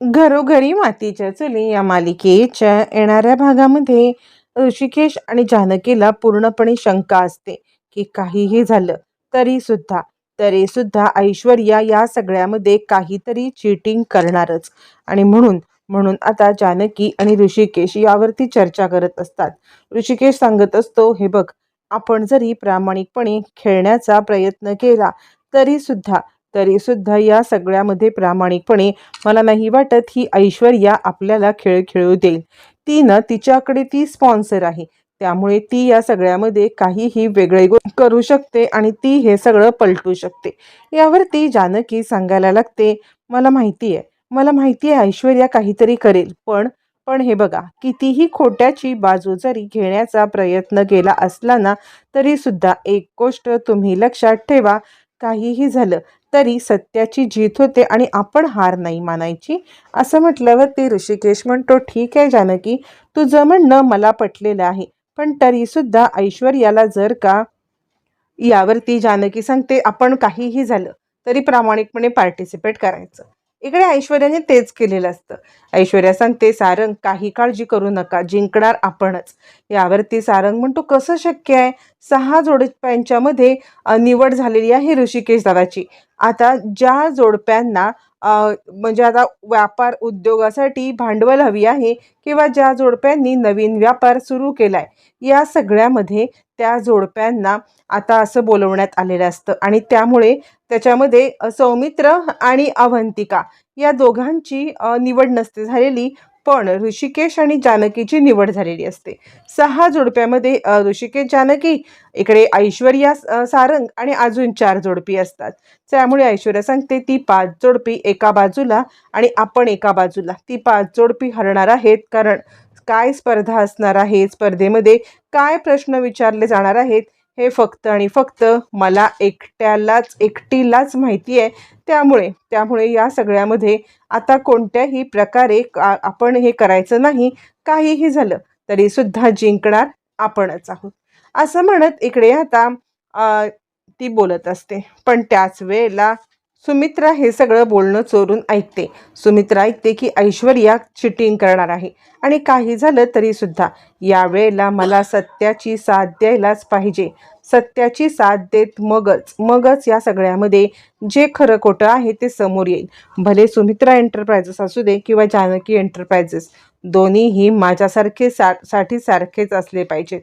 घरोघरी मातीच्या चुली या मालिकेच्या येणाऱ्या भागामध्ये ऋषिकेश आणि जानकीला पूर्णपणे शंका असते की काहीही झालं तरी सुद्धा तरी सुद्धा ऐश्वर्या या सगळ्यामध्ये काहीतरी चिटिंग करणारच. आणि म्हणून म्हणून आता जानकी आणि ऋषिकेश यावरती चर्चा करत असतात. ऋषिकेश सांगत असतो हे बघ आपण जरी प्रामाणिकपणे खेळण्याचा प्रयत्न केला तरी सुद्धा तरी सुद्धा या सगळ्यामध्ये प्रामाणिकपणे मला नाही वाटत ही ऐश्वर्या आपल्याला खेळ खेळू देईल. ती ना तिच्याकडे ती स्पॉन्सर आहे. त्यामुळे ती या सगळ्यामध्ये काहीही वेगळे करू शकते आणि ती हे सगळं पलटू शकते. यावरती जानकी सांगायला लागते मला माहिती आहे. मला माहिती आहे ऐश्वर्या काहीतरी करेल. पण पण हे बघा कितीही खोट्याची बाजू जरी घेण्याचा प्रयत्न केला असला ना तरी सुद्धा एक गोष्ट तुम्ही लक्षात ठेवा. काहीही झालं तरी सत्याची जीत होते आणि आपण हार नाही मानायची. असं म्हटल्यावर ते ऋषिकेश म्हणतो ठीक आहे जानकी तुझं म्हणणं मला पटलेलं आहे पण तरीसुद्धा ऐश्वर्याला जर का यावरती जानकी सांगते आपण काहीही झालं तरी प्रामाणिकपणे पार्टिसिपेट करायचं. इकडे ऐश्वर्याने तेच केलेलं असतं. ऐश्वर्या सांगते सारंग काही काळजी करू नका जिंकणार आपणच. यावरती सारंग म्हणतो कसं शक्य आहे? सहा जोडप्यांच्यामध्ये मध्ये निवड झालेली आहे ऋषिकेश दादाची. आता ज्या जोडप्यांना म्हणजे आता व्यापार उद्योगासाठी भांडवल हवी आहे किंवा ज्या जोडप्यांनी नवीन व्यापार सुरू केला आहे या सगळ्यामध्ये त्या जोडप्यांना आता असं बोलवण्यात आलेलं असतं. आणि त्यामुळे त्याच्यामध्ये सौमित्र आणि अवंतिका या दोघांची निवड नसते झालेली. पण ऋषिकेश आणि जानकीची निवड झालेली असते. सहा जोडप्यामध्ये ऋषिकेश जानकी इकडे ऐश्वर्या सारंग आणि अजून चार जोडपी असतात. त्यामुळे ऐश्वर्या सांगते ती पाच जोडपी एका बाजूला आणि आपण एका बाजूला. ती पाच जोडपी हरणार आहेत कारण काय स्पर्धा असणार आहे? स्पर्धेमध्ये काय प्रश्न विचारले जाणार आहेत? हे फक्त आणि फक्त मला एकट्यालाच एकटीलाच माहिती आहे त्यामुळे त्यामुळे या सगळ्यामध्ये आता कोणत्याही प्रकारे का- आपण हे करायचं नाही काहीही झालं तरी सुद्धा जिंकणार आपणच आहोत. असं म्हणत इकडे आता ती बोलत असते. पण त्याच वेळेला सुमित्रा हे सगळं बोलणं चोरून ऐकते. सुमित्रा ऐकते की ऐश्वर्या चिटिंग करणार आहे. आणि काही झालं तरीसुद्धा यावेळेला मला सत्याची साथ द्यायलाच पाहिजे. सत्याची साथ देत मगच मगच या सगळ्यामध्ये जे खरं खोटं आहे ते समोर येईल. भले सुमित्रा एंटरप्राइजेस असू दे किंवा जानकी एंटरप्राइजेस दोन्हीही माझ्यासारखे सा साठी सारखेच असले पाहिजेत.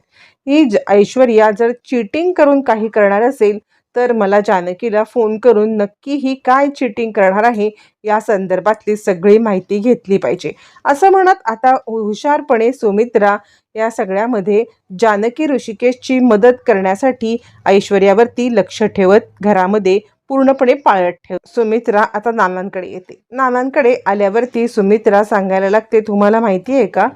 ही ज ऐश्वर्या जर चिटिंग करून काही करणार असेल तर मला जानकीला फोन करून नक्की ही काय चिटिंग करणार आहे या संदर्भातली सगळी माहिती घेतली पाहिजे. असं म्हणत आता हुशारपणे सुमित्रा या सगळ्यामध्ये जानकी ऋषिकेशची मदत करण्यासाठी ऐश्वर्यावरती लक्ष ठेवत घरामध्ये पूर्णपणे पाळत ठेव. सुमित्रा आता नानांकडे येते. नानांकडे आल्यावरती सुमित्रा सांगायला लागते तुम्हाला माहिती आहे का?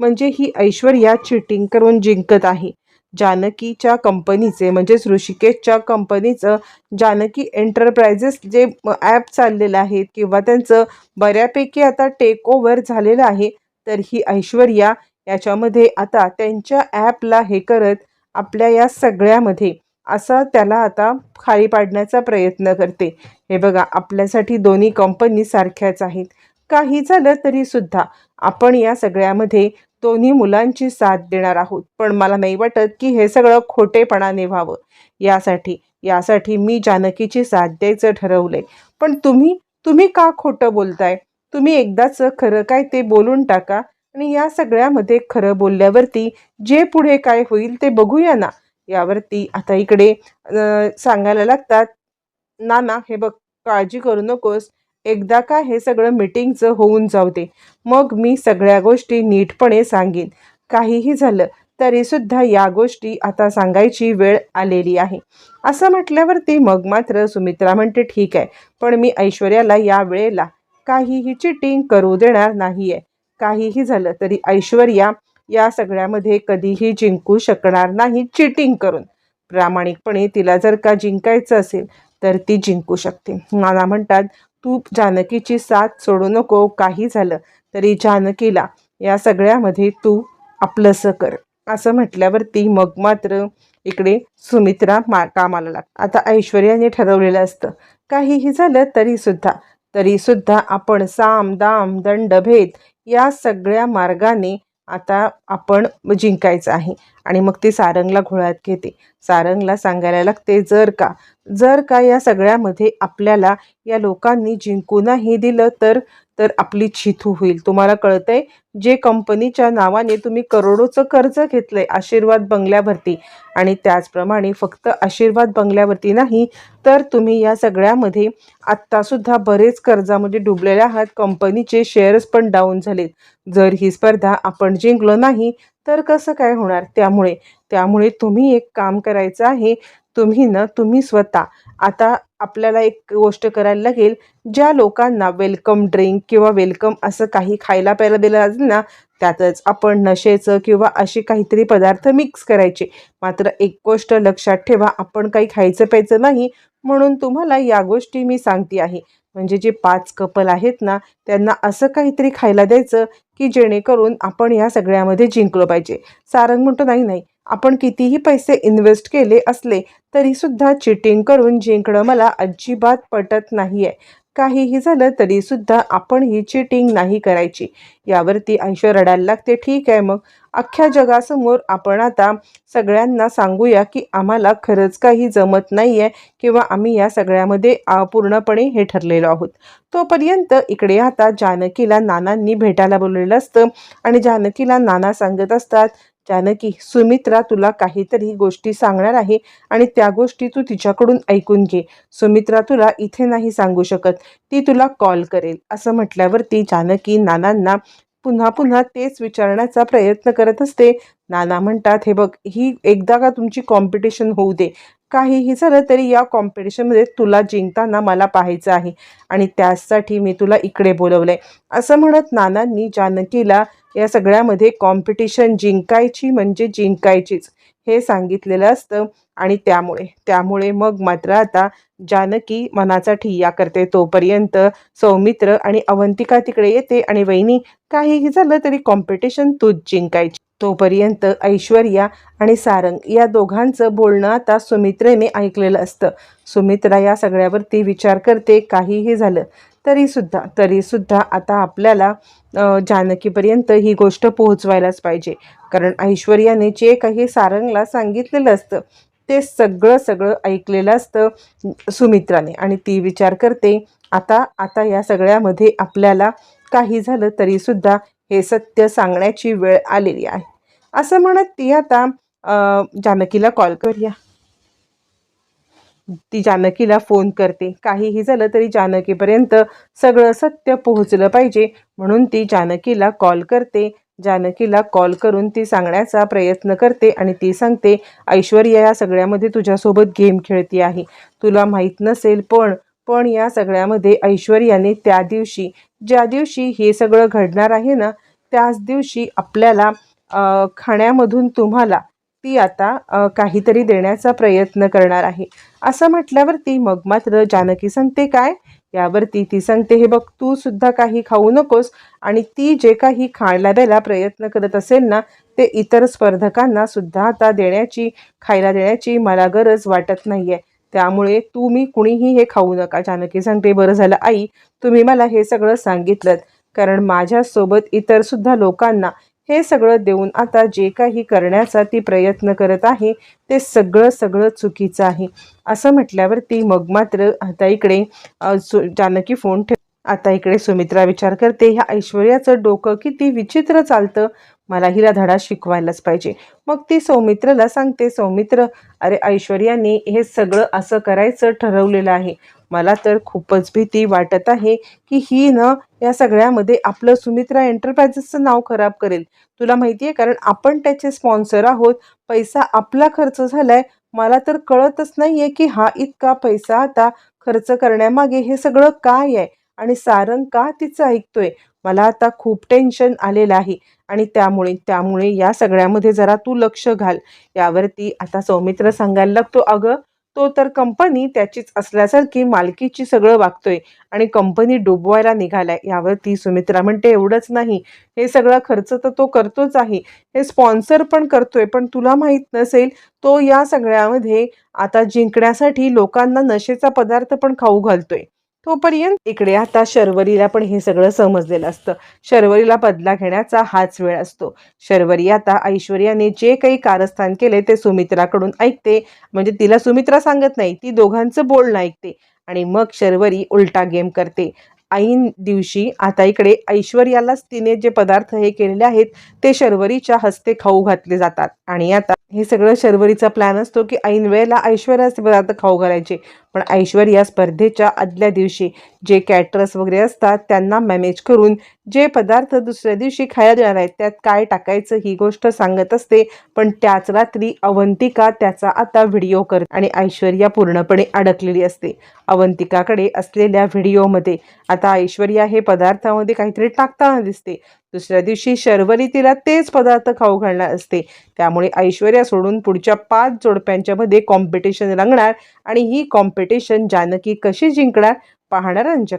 म्हणजे ही ऐश्वर्या चिटिंग करून जिंकत आहे. जानकीच्या कंपनीचे म्हणजेच ऋषिकेशच्या कंपनीचं जानकी एंटरप्राइजेस जे ॲप चाललेलं आहे किंवा त्यांचं बऱ्यापैकी आता टेक ओव्हर झालेलं आहे तर ही ऐश्वर्या याच्यामध्ये आता त्यांच्या ॲपला हे करत आपल्या या सगळ्यामध्ये. असं त्याला आता खाली पाडण्याचा प्रयत्न करते. हे बघा आपल्यासाठी दोन्ही कंपनी सारख्याच आहेत. काही झालं तरी सुद्धा आपण या सगळ्यामध्ये दोन्ही मुलांची साथ देणार आहोत. पण मला नाही वाटत की हे सगळं खोटेपणाने व्हावं यासाठी यासाठी मी जानकीची साथ द्यायचं ठरवलंय. पण तुम्ही तुम्ही का खोटं बोलताय? तुम्ही एकदाच खरं काय ते बोलून टाका. आणि या सगळ्यामध्ये खरं बोलल्यावरती जे पुढे काय होईल ते बघूया ना. यावरती आता इकडे सांगायला लागतात नाना हे बघ काळजी करू नकोस. एकदा का हे सगळं मिटिंगचं होऊन जाऊ दे. मग मी सगळ्या गोष्टी नीटपणे सांगेन. काहीही झालं तरीसुद्धा या गोष्टी आता सांगायची वेळ आलेली आहे. असं म्हटल्यावरती मग मात्र सुमित्रा म्हणते ठीक आहे पण मी ऐश्वर्याला या वेळेला काहीही चिटिंग करू देणार नाही आहे काहीही झालं तरी ऐश्वर्या या सगळ्यामध्ये कधीही जिंकू शकणार नाही चिटिंग करून. प्रामाणिकपणे तिला जर का जिंकायचं असेल तर ती जिंकू शकते. नाना म्हणतात तू जानकीची साथ सोडू नको काही झालं तरी जानकीला या सगळ्यामध्ये तू आपलंसं कर. असं म्हटल्यावरती मग मात्र इकडे सुमित्रा मा कामाला लाग आता ऐश्वर्याने ठरवलेलं असतं. काहीही झालं तरीसुद्धा तरीसुद्धा आपण साम दाम दंड भेद या सगळ्या मार्गाने आता आपण जिंकायचं आहे. आणि मग ती सारंगला घोळ्यात घेते. सारंगला सांगायला लागते जर का जर का या सगळ्यामध्ये आपल्याला या लोकांनी जिंकूनही दिलं तर तर आपली छिथू होईल. तुम्हाला कळतंय? जे कंपनीच्या नावाने तुम्ही करोडोचं कर्ज घेतलंय आशीर्वाद बंगल्यावरती. आणि त्याचप्रमाणे फक्त आशीर्वाद बंगल्यावरती नाही तर तुम्ही या सगळ्यामध्ये आत्तासुद्धा बरेच कर्जामध्ये डुबलेले आहात. कंपनीचे शेअर्स पण डाऊन झालेत. जर ही स्पर्धा आपण जिंकलो नाही तर कसं काय होणार? त्यामुळे त्यामुळे तुम्ही एक काम करायचं आहे. तुम्ही ना तुम्ही स्वतः. आता आपल्याला एक गोष्ट करायला लागेल. ज्या लोकांना वेलकम ड्रिंक किंवा वेलकम असं काही खायला प्यायला दिलं जाईल ना त्यातच आपण नशेचं किंवा असे काहीतरी पदार्थ मिक्स करायचे. मात्र एक गोष्ट लक्षात ठेवा आपण काही खायचं प्यायचं नाही म्हणून तुम्हाला या गोष्टी मी सांगते आहे. म्हणजे जे पाच कपल आहेत ना त्यांना असं काहीतरी खायला द्यायचं की जेणेकरून आपण या सगळ्यामध्ये जिंकलो पाहिजे. सारंग म्हणतो नाही नाही आपण कितीही पैसे इन्व्हेस्ट केले असले तरीसुद्धा चिटिंग करून जिंकणं मला अजिबात पटत नाही आहे काहीही झालं तरीसुद्धा आपण ही चिटिंग नाही करायची. यावरती ऐश्वर रडायला लागते. ठीक आहे मग. अख्ख्या जगासमोर आपण आता सगळ्यांना सांगूया की आम्हाला खरंच काही जमत नाही आहे किंवा आम्ही या सगळ्यामध्ये पूर्णपणे हे ठरलेलो आहोत. तोपर्यंत इकडे आता जानकीला नानांनी भेटायला बोललेलं असतं आणि जानकीला नाना सांगत असतात जानकी सुमित्रा तुला काहीतरी गोष्टी सांगणार आहे आणि त्या गोष्टी तू तिच्याकडून ऐकून घे. सुमित्रा तुला इथे नाही सांगू शकत. ती तुला कॉल करेल. असं म्हटल्यावरती जानकी नानांना पुन्हा पुन्हा तेच विचारण्याचा प्रयत्न करत असते. नाना म्हणतात हे बघ ही एकदा का तुमची कॉम्पिटिशन होऊ दे? काहीही झालं तरी या कॉम्पिटिशनमध्ये तुला जिंकताना मला पाहायचं आहे. आणि त्यासाठी मी तुला इकडे बोलवलं आहे असं म्हणत नानांनी जानकीला या सगळ्यामध्ये कॉम्पिटिशन जिंकायची म्हणजे जिंकायचीच. हे सांगितलेलं असतं आणि त्यामुळे त्यामुळे मग मात्र आता जानकी मनाचा ठिय्या करते. तोपर्यंत सौमित्र आणि अवंतिका तिकडे येते आणि वहिनी काहीही झालं तरी कॉम्पिटिशन तूच जिंकायची. तोपर्यंत ऐश्वर्या आणि सारंग या दोघांचं बोलणं आता सुमित्रेने ऐकलेलं असतं. सुमित्रा या सगळ्यावरती विचार करते काहीही झालं तरीसुद्धा तरीसुद्धा आता आपल्याला जानकीपर्यंत ही गोष्ट पोहोचवायलाच पाहिजे. कारण ऐश्वर्याने जे काही सारंगला सांगितलेलं असतं ते सगळं सगळं ऐकलेलं असतं सुमित्राने. आणि ती विचार करते आता आता या सगळ्यामध्ये आपल्याला काही झालं तरीसुद्धा हे सत्य सांगण्याची वेळ आलेली आहे. असं म्हणत ती आता जानकीला कॉल करूया. ती जानकीला फोन करते. काहीही झालं तरी जानकीपर्यंत सगळं सत्य पोहोचलं पाहिजे म्हणून ती जानकीला कॉल करते. जानकीला कॉल करून ती सांगण्याचा प्रयत्न करते आणि ती सांगते ऐश्वर्या या सगळ्यामध्ये तुझ्यासोबत गेम खेळती आहे. तुला माहीत नसेल पण पण या सगळ्यामध्ये ऐश्वर्याने त्या दिवशी ज्या दिवशी हे सगळं घडणार आहे ना त्याच दिवशी आपल्याला खाण्यामधून तुम्हाला ती आता काहीतरी देण्याचा प्रयत्न करणार आहे. असं म्हटल्यावरती मग मात्र जानकी सांगते काय? यावरती ती सांगते हे बघ तू सुद्धा काही खाऊ नकोस आणि ती जे काही खायला द्यायला प्रयत्न करत असेल ना ते इतर स्पर्धकांना सुद्धा आता देण्याची खायला देण्याची मला गरज वाटत नाही आहे त्यामुळे तुम्ही कुणीही हे खाऊ नका. जानकी सांगते बरं झालं आई तुम्ही मला हे सगळं सांगितलं कारण माझ्यासोबत इतरसुद्धा लोकांना हे सगळं देऊन आता जे काही करण्याचा ती प्रयत्न करत आहे ते सगळं सगळं चुकीचं आहे. असं म्हटल्यावरती मग मात्र आता इकडे जानकी फोन ठेव. आता इकडे सुमित्रा विचार करते ह्या ऐश्वर्याचं डोकं किती विचित्र चालतं. मला हिला धडा शिकवायलाच पाहिजे. मग ती सौमित्रला सांगते सौमित्र अरे ऐश्वर्याने हे सगळं असं करायचं ठरवलेलं आहे. मला तर खूपच भीती वाटत आहे की ही न या सगळ्यामध्ये आपलं सुमित्रा एंटरप्राइजेसचं नाव खराब करेल. तुला माहिती आहे कारण आपण त्याचे स्पॉन्सर आहोत. पैसा आपला खर्च झालाय. मला तर कळतच नाही आहे की हा इतका पैसा आता खर्च करण्यामागे हे सगळं काय आहे? आणि सारंग का तिचं ऐकतोय? मला आता खूप टेन्शन आलेलं आहे. आणि त्यामुळे त्यामुळे या सगळ्यामध्ये जरा तू लक्ष घाल. यावरती आता सौमित्र सांगायला लागतो अगं तो तर कंपनी त्याचीच असल्यासारखी मालकीची सगळं वागतोय आणि कंपनी डुबवायला निघालाय. यावरती सुमित्रा म्हणते एवढंच नाही. हे सगळा खर्च तर तो करतोच आहे. हे स्पॉन्सर पण करतोय पण तुला माहीत नसेल तो या सगळ्यामध्ये आता जिंकण्यासाठी लोकांना नशेचा पदार्थ पण खाऊ घालतोय. तोपर्यंत इकडे आता शर्वरीला पण हे सगळं समजलेलं असतं. शर्वरीला बदला घेण्याचा हाच वेळ असतो. शर्वरी आता ऐश्वर्याने जे काही कारस्थान केले ते सुमित्राकडून ऐकते. म्हणजे तिला सुमित्रा सांगत नाही ती दोघांचं बोलणं ऐकते. आणि मग शर्वरी उलटा गेम करते. ऐन दिवशी आता इकडे ऐश्वर्यालाच तिने जे पदार्थ हे केलेले आहेत ते शर्वरीच्या हस्ते खाऊ घातले जातात. आणि आता हे सगळं शर्वरीचा प्लॅन असतो की ऐन वेळेला ऐश्वर्याचे पदार्थ खाऊ घालायचे. पण ऐश्वर्या स्पर्धेच्या आदल्या दिवशी जे कॅटरर्स वगैरे असतात त्यांना मॅनेज करून जे पदार्थ दुसऱ्या दिवशी खायला देणार आहेत त्यात काय टाकायचं ही गोष्ट सांगत असते. पण त्याच रात्री अवंतिका त्याचा आता व्हिडिओ करत आणि ऐश्वर्या पूर्णपणे अडकलेली असते. अवंतिकाकडे असलेल्या व्हिडिओमध्ये आता ऐश्वर्या हे पदार्थामध्ये काहीतरी टाकताना दिसते. दुसऱ्या दिवशी शर्वरी तिला तेच पदार्थ खाऊ घालणार असते. त्यामुळे ऐश्वर्या सोडून पुढच्या पाच जोडप्यांच्या मध्ये कॉम्पिटिशन रंगणार आणि ही कॉम्पिटिशन कॉम्पिटिशन जानकी कशी जिंकणार पाहणार पाहणाऱ्यांच्या